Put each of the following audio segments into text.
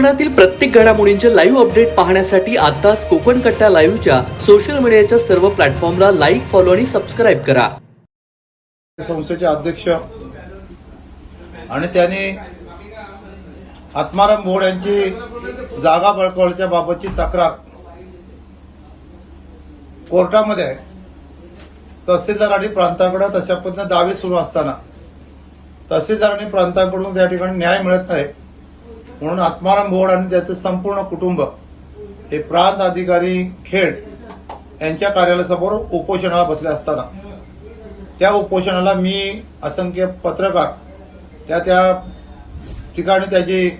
कोकणातील प्रत्येक घडामोडींचे लाईव्ह अपडेट पाहण्यासाठी आताच कोकण कट्टा लाईव्हच्या सोशल मीडियाच्या सर्व प्लॅटफॉर्मला लाईक फॉलो आणि सबस्क्राईब करा. संस्थेचे अध्यक्ष आणि त्याने आत्माराम बोर्ड यांची जागा बळकवल्याच्या बाबतची तक्रार कोर्टामध्ये आहे तहसीलदार आणि प्रांताकडे तशा पद्धतीने दावे सुरू असताना तहसीलदार आणि प्रांतांकडून त्या ठिकाणी न्याय मिळत नाही. म्हणून आत्माराम बोर्ड आणि त्याचं संपूर्ण कुटुंब हे प्रांत अधिकारी खेड यांच्या कार्यालयासमोर उपोषणाला बसले असताना त्या उपोषणाला मी असंख्य पत्रकार त्या त्या ठिकाणी त्याची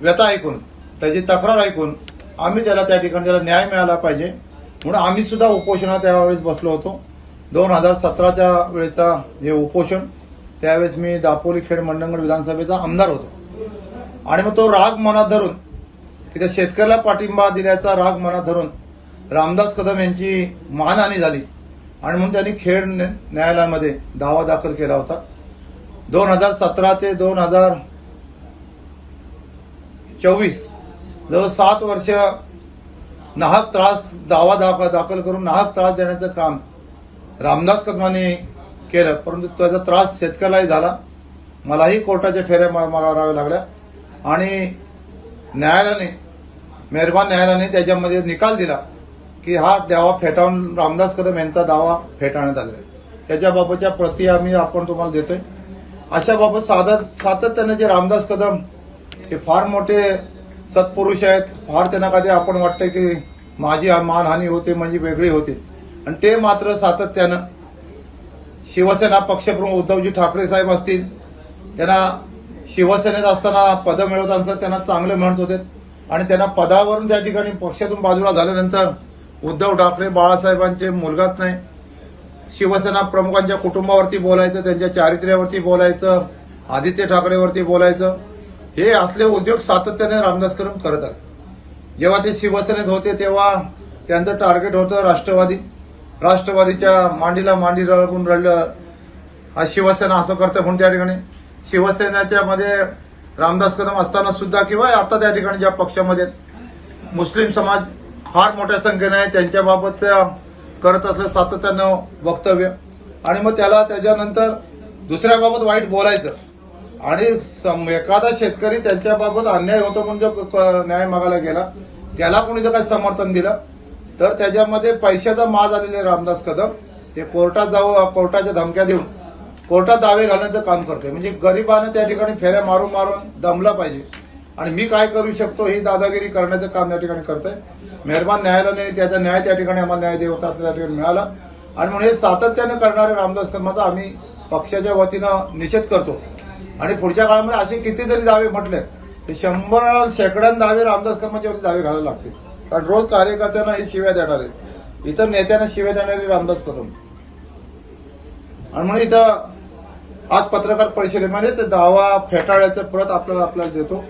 व्यथा ऐकून त्याची तक्रार ऐकून आम्ही त्याला त्या ठिकाणी त्याला न्याय मिळाला पाहिजे. म्हणून आम्ही सुद्धा उपोषणात त्यावेळेस बसलो होतो. दोन हजार सतराच्या वेळेचा हे उपोषण त्यावेळेस मी दापोली खेड मंडणगड विधानसभेचा आमदार होतो. आणि मग तो राग मनात धरून की त्या शेतकऱ्याला पाठिंबा दिल्याचा राग मनात धरून रामदास कदम यांची मानहानी झाली. आणि म्हणून त्यांनी खेड न्या- न्यायालयामध्ये दावा दाखल केला होता. दोन हजार सतरा ते दोन हजार चोवीस जवळ सात वर्ष नाहक त्रास दावा दाखल दाखल करून नाहक त्रास देण्याचं काम रामदास कदमाने केलं. परंतु त्याचा त्रास शेतकऱ्यालाही झाला. मलाही कोर्टाच्या फेऱ्या मा- माराव्या लागल्या. आणि न्यायालयाने मेहरबान न्यायालयाने त्याच्यामध्ये निकाल दिला की हा दावा फेटाळून रामदास कदम यांचा दावा फेटाळण्यात आलेला आहे. त्याच्याबाबतच्या प्रती आम्ही आपण तुम्हाला देतोय. अशाबाबत साधा सातत्याने जे रामदास कदम हे फार मोठे सत्पुरुष आहेत फार त्यांना कधी आपण वाटतं की माझी मानहानी होते माझी वेगळी होती. आणि ते मात्र सातत्यानं शिवसेना पक्षप्रमुख उद्धवजी ठाकरे साहेब असतील त्यांना शिवसेनेत असताना पदं मिळवत त्यांना चांगले म्हणत होते. आणि त्यांना पदावरून त्या ठिकाणी पक्षातून बाजूला झाल्यानंतर उद्धव ठाकरे बाळासाहेबांचे मुलगाच नाही. शिवसेना प्रमुखांच्या कुटुंबावरती बोलायचं त्यांच्या चारित्र्यावरती बोलायचं आदित्य ठाकरेवरती बोलायचं. हे असले उद्योग सातत्याने रामदास कदम करत आहेत. जेव्हा ते शिवसेनेत होते तेव्हा त्यांचं टार्गेट होतं राष्ट्रवादी. राष्ट्रवादीच्या मांडीला मांडी रळून रडलं आज शिवसेना असं करतं म्हणून त्या ठिकाणी शिवसेनेच्या मध्ये रामदास कदम असताना सुद्धा किंवा आता त्या ठिकाणी ज्या पक्षामध्ये मुस्लिम समाज फार मोठ्या संख्येने आहे त्यांच्याबाबत करत असलं सातत्यानं वक्तव्य. आणि मग त्याला त्याच्यानंतर दुसऱ्याबाबत वाईट बोलायचं. आणि सम- एखादा शेतकरी त्यांच्याबाबत अन्याय होतो म्हणून जो क- न्याय मागायला गेला त्याला कोणी जर काही समर्थन दिलं तर त्याच्यामध्ये पैशाचा माज आलेले रामदास कदम. ते कोर्टात जाऊ कोर्टाच्या धमक्या देऊन. कोर्टात दावे घालण्याचं काम करते म्हणजे गरिबानं त्या ठिकाणी फेऱ्या मारून मारून दमला पाहिजे. आणि मी काय करू शकतो ही दादागिरी करण्याचं काम या ठिकाणी करतोय. मेहरबान न्यायालयाने त्याचा न्याय त्या ठिकाणी आम्हाला न्याय देवता त्या ठिकाणी मिळाला. आणि म्हणून हे सातत्यानं करणाऱ्या रामदास कदमाचा आम्ही पक्षाच्या वतीनं निषेध करतो. आणि पुढच्या काळामध्ये असे कितीतरी दावे म्हटले ते शंभर शेकड्यान दावे रामदास कर्माच्यावरती दावे घालायला लागतील. कारण रोज कार्यकर्त्यांना ही शिव्या देणार आहे. इतर नेत्यांना शिव्या देणारे रामदास कदम. आणि म्हणून इथं आज पत्रकार परिषदेमध्ये ते दावा फेटाळ्याचं परत आपल्याला आपल्याला देतो.